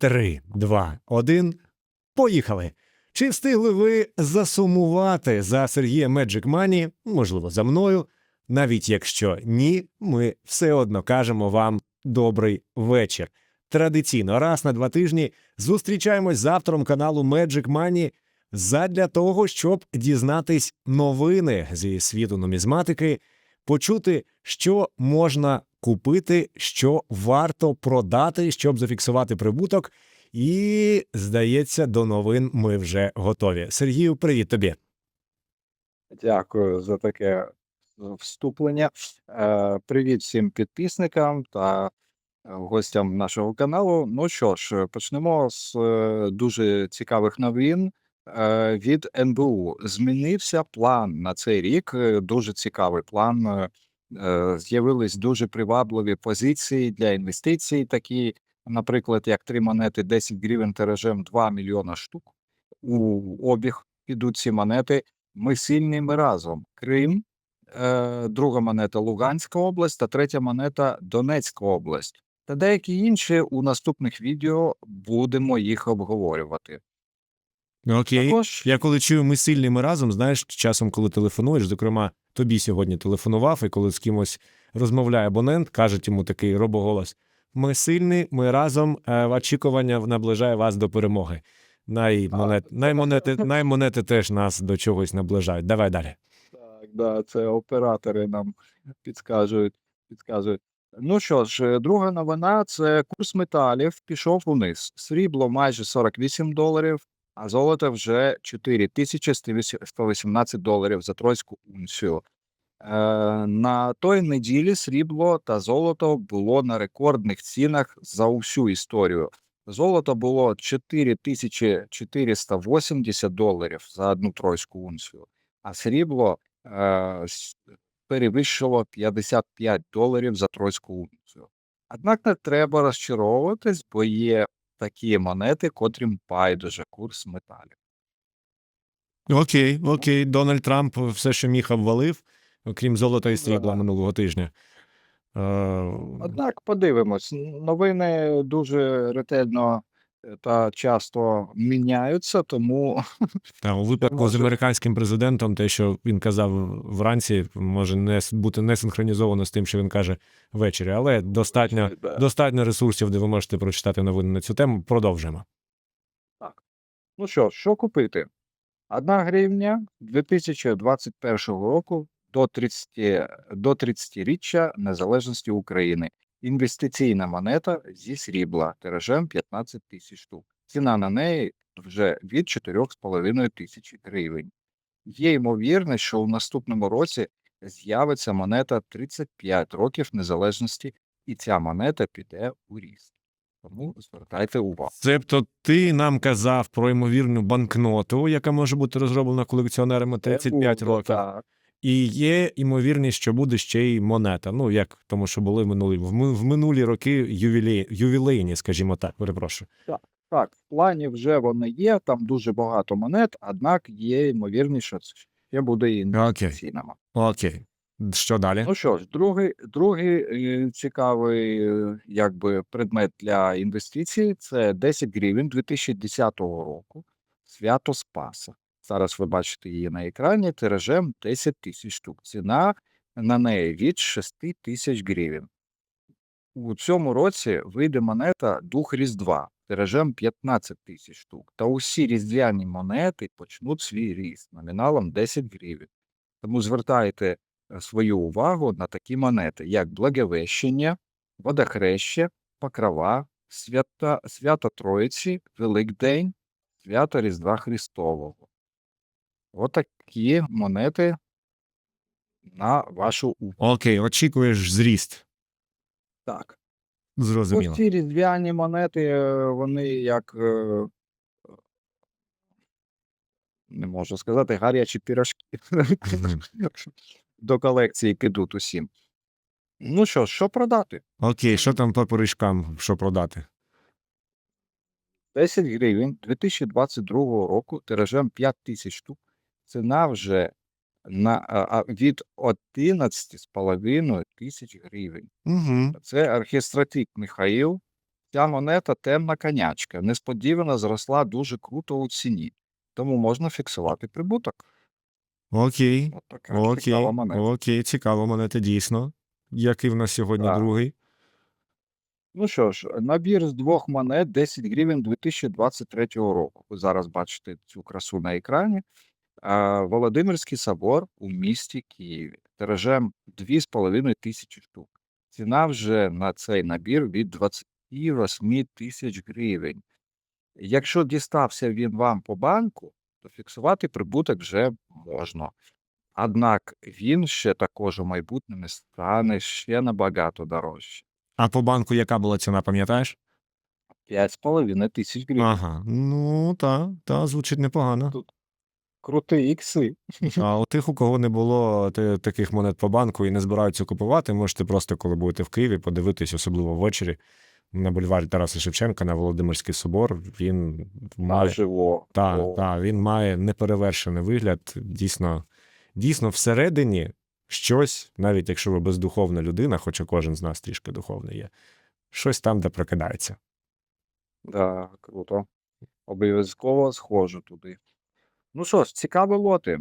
Три, два, один. Поїхали. Чи встигли ви засумувати за Сергієм Magic Money, можливо, за мною? Навіть якщо ні, ми все одно кажемо вам добрий вечір. Традиційно раз на два тижні зустрічаємось з автором каналу Magic Money задля того, щоб дізнатись новини зі світу нумізматики, почути, що можна купити, що варто продати, щоб зафіксувати прибуток. І, здається, до новин ми вже готові. Сергію, привіт тобі. Дякую за таке вступлення. Е, Привіт всім підписникам та е, гостям нашого каналу. Ну що ж, почнемо з е, дуже цікавих новин від НБУ. Змінився план на цей рік. Дуже цікавий план. Е, З'явились дуже привабливі позиції для інвестицій, такі, наприклад, як три монети 10 гривень тиражем 2 мільйона штук. У обіг підуть ці монети. Ми сильні, ми разом. Крим, е, друга монета Луганська область та третя монета Донецька область. Та деякі інші у наступних відео будемо їх обговорювати. Окей. Також Я коли чую ми сильні, ми разом, знаєш, часом, коли телефонуєш, зокрема, тобі сьогодні телефонував, і коли з кимось розмовляє абонент, кажуть йому такий робоголос: Ми сильні, ми разом, е, очікування наближає вас до перемоги. Наймонет, наймонети, наймонети теж нас до чогось наближають. Давай далі. Так, да, це оператори нам підказують. підказують. Ну що ж, е, друга новина це курс металів пішов униз. Срібло майже 48 доларів, а золото вже 4118 доларів за тройську унцію. Е, на той неділі срібло та золото було на рекордних цінах за всю історію. Золото було 4480 доларів за одну тройську унцію, а срібло е, перевищило 55 доларів за тройську унцію. Однак не треба розчаровуватись, бо є такі монети, котрим байдуже курс металів. Окей, окей. Дональд Трамп все, що міг, обвалив, окрім золота і срібла минулого тижня. Е, Однак подивимось, новини дуже ретельно та часто міняються, тому Та, у випадку з американським президентом, те, що він казав вранці, може не бути не синхронізовано з тим, що він каже ввечері, але достатньо, достатньо ресурсів, де ви можете прочитати новини на цю тему. Продовжуємо. Так. Ну що, що купити? Одна гривня 2021 року до 30, до 30-річчя незалежності України. Інвестиційна монета зі срібла тиражем 15 тисяч штук. Ціна на неї вже від 4,5 тисяч гривень. Є ймовірність, що у наступному році з'явиться монета 35 років незалежності, і ця монета піде у ріст. Тому звертайте увагу. Цебто ти нам казав про ймовірну банкноту, яка може бути розроблена колекціонерами Це 35 років. Так. І є ймовірність, що буде ще й монета. Ну як тому, що були в минулі в, в минулі роки ювілей, ювілейні, скажімо так, перепрошую. Так, так, в плані вже вони є, там дуже багато монет, однак є ймовірність, що це ще буде і Окей, окей. Що далі? Ну що ж, другий, другий е, цікавий е, якби, предмет для інвестицій це 10 гривень 2010 року. Свято Спаса. Зараз ви бачите її на екрані, тиражем 10 тисяч штук. Ціна на неї від 6 тисяч гривень. У цьому році вийде монета Дух Різдва тиражем 15 тисяч штук. Та усі різдвяні монети почнуть свій ріст номіналом 10 гривень. Тому звертайте е, свою увагу на такі монети, як Благовещення, Водохреще, Покрова, Свята, Свято Троїці, Великдень, Свято Різдва Христового. Отакі монети на вашу увагу. Окей, очікуєш зріст. Так. Зрозуміло. Ось ці різдвяні монети, е, вони як, е, не можу сказати, гарячі пірожки Мгм. до колекції підуть усім. Ну що, що продати? Окей, що там по пиріжкам, що продати? 10 гривень 2022 року тиражем 5 тисяч штук. Ціна вже на, а, від 11,5 тисяч гривень. Угу. Це архістратик Михаїл Ця монета темна конячка, несподівано зросла дуже круто у ціні, тому можна фіксувати прибуток. Окей, От така окей, цікава монета. окей, цікаво монета дійсно. Який в нас сьогодні Так. другий? Ну що ж, набір з двох монет 10 гривень 2023 року. Ви зараз бачите цю красу на екрані. Володимирський собор у місті Києві. Тиражем 2,5 тисячі штук. Ціна вже на цей набір від 28 тисяч гривень. Якщо дістався він вам по банку, то фіксувати прибуток вже можна. Однак він ще також у майбутньому стане ще набагато дорожче. А по банку яка була ціна, пам'ятаєш? 5,5 тисяч гривень. Ага, ну та, та звучить непогано. Тут Крути ікси. А у тих, у кого не було таких монет по банку і не збираються купувати, можете просто, коли будете в Києві, подивитись, особливо ввечері, на бульварі Тараса Шевченка на Володимирський собор. Він має Наживо. Та, та, він має неперевершений вигляд. Дійсно, дійсно, всередині щось, навіть якщо ви бездуховна людина, хоча кожен з нас трішки духовний є, щось там, де прокидається. Да, круто. Обов'язково схожу туди. Ну що ж, цікаві лоти.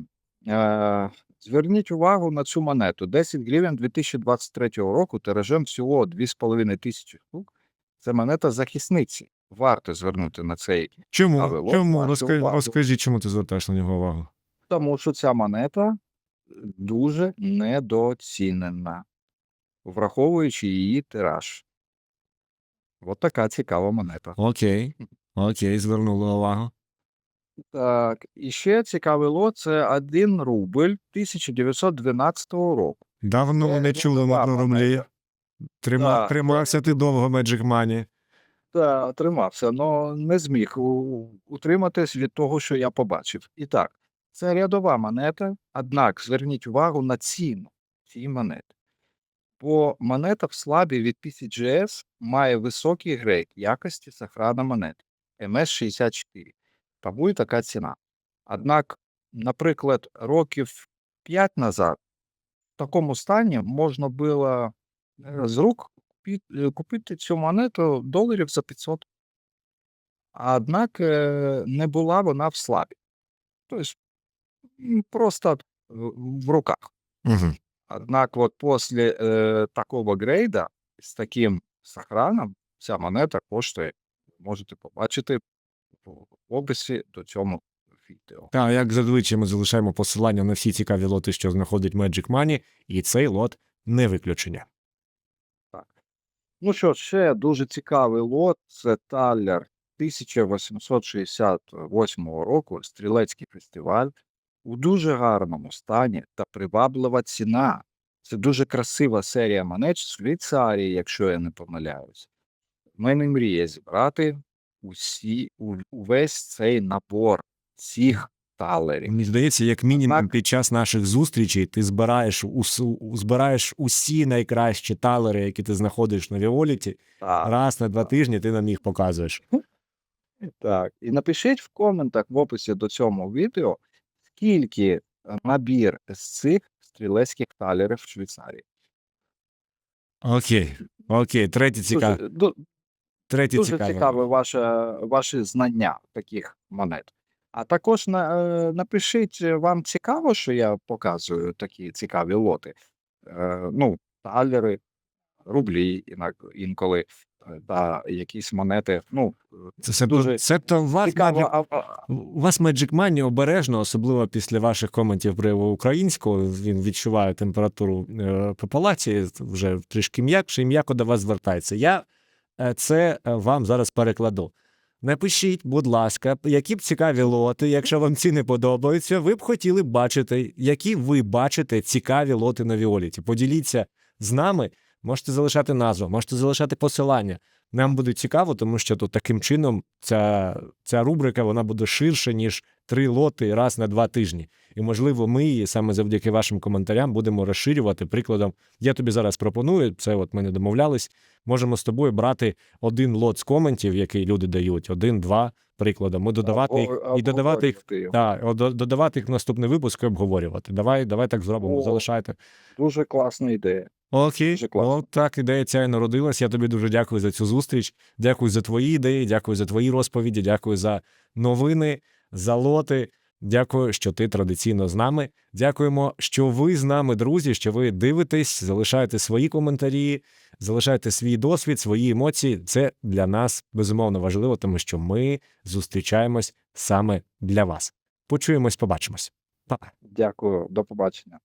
Е, зверніть увагу на цю монету. 10 гривень 2023 року, тиражем всього 2,5 тисячі штук. Це монета захисниці. Варто звернути на цей, Чому? Лот, Чому? розкажіть, чому ти звертаєш на нього увагу? тому що ця монета дуже недооцінена, враховуючи її тираж. От така цікава монета. Окей, окей, звернула увагу. Так, і ще цікаве лот це 1 рубль 1912 року. Давно це не чули макрорублі. Трима, тримався ти довго Magic Money. Так, тримався, але не зміг утриматись від того, що я побачив. І так, це рядова монета, однак зверніть увагу на ціну цієї монети. Бо монета в слабі від PCGS має високий грейд якості сохрана монет ем МС64. Табу така ціна. Однак, наприклад, років 5 назад в такому стані можна було е, з рук е, купити цю монету доларів за 500. Однак е, не була вона в слабі. Тобто просто в руках. Угу. Однак, от після е, э, такого грейда з таким сохраном ця монета коштує, можете побачити, в описі до цього відео. Так, як зазвичай ми залишаємо посилання на всі цікаві лоти, що знаходить Magic Money, і цей лот не виключення. Так. Ну що, ще дуже цікавий лот це талер 1868 року, стрілецький фестиваль у дуже гарному стані та приваблива ціна. Це дуже красива серія монет з Швейцарії, якщо я не помиляюсь. В мене мрія зібрати усі, увесь цей набор цих талерів. Мені здається, як мінімум Однак- під час наших зустрічей ти збираєш усу, збираєш усі найкращі талери, які ти знаходиш на Віоліті. Так. Раз на два тижні ти нам їх показуєш. Так, і напишіть в коментах в описі до цього відео, скільки набір з цих стрілецьких талерів в Швейцарії. Окей, окей, третє цікаве. Третє дуже цікаве. цікаве ваше, ваші знання таких монет. А також на, е, напишіть, е, вам цікаво, що я показую такі цікаві лоти. Е, ну, талери, рублі інколи, е, та якісь монети. Ну, Це, це, дуже Себто у вас, цікаво. Magic, а- у вас Magic Money обережно, особливо після ваших коментів про українську, він відчуває температуру е, по палаці, вже трішки м'якше і м'яко до вас звертається. Я це е, вам зараз перекладу. Напишіть, будь ласка, які б цікаві лоти, якщо вам ці не подобаються, ви б хотіли бачити, які ви бачите цікаві лоти на Віоліті. Поділіться з нами, можете залишати назву, можете залишати посилання. Нам буде цікаво, тому що тут таким чином ця, ця рубрика вона буде ширше, ніж три лоти раз на два тижні. І, можливо, ми її саме завдяки вашим коментарям будемо розширювати. Прикладом, я тобі зараз пропоную, це от ми не домовлялись. Можемо з тобою брати один лот з коментів, який люди дають, один, два прикладом. Ми додавати їх Або- і додавати їх. о, додавати їх в наступний випуск і обговорювати. Давай, давай так зробимо. О. Залишайте. Дуже класна ідея. Окей. О, так, ідея ця і народилась. Я тобі дуже дякую за цю зустріч. Дякую за твої ідеї, дякую за твої розповіді, дякую за новини, за лоти. Дякую, що ти традиційно з нами. Дякуємо, що ви з нами, друзі, що ви дивитесь, залишаєте свої коментарі, залишаєте свій досвід, свої емоції. Це для нас безумовно важливо, тому що ми зустрічаємось саме для вас. Почуємось, побачимось. Па. Дякую, до побачення.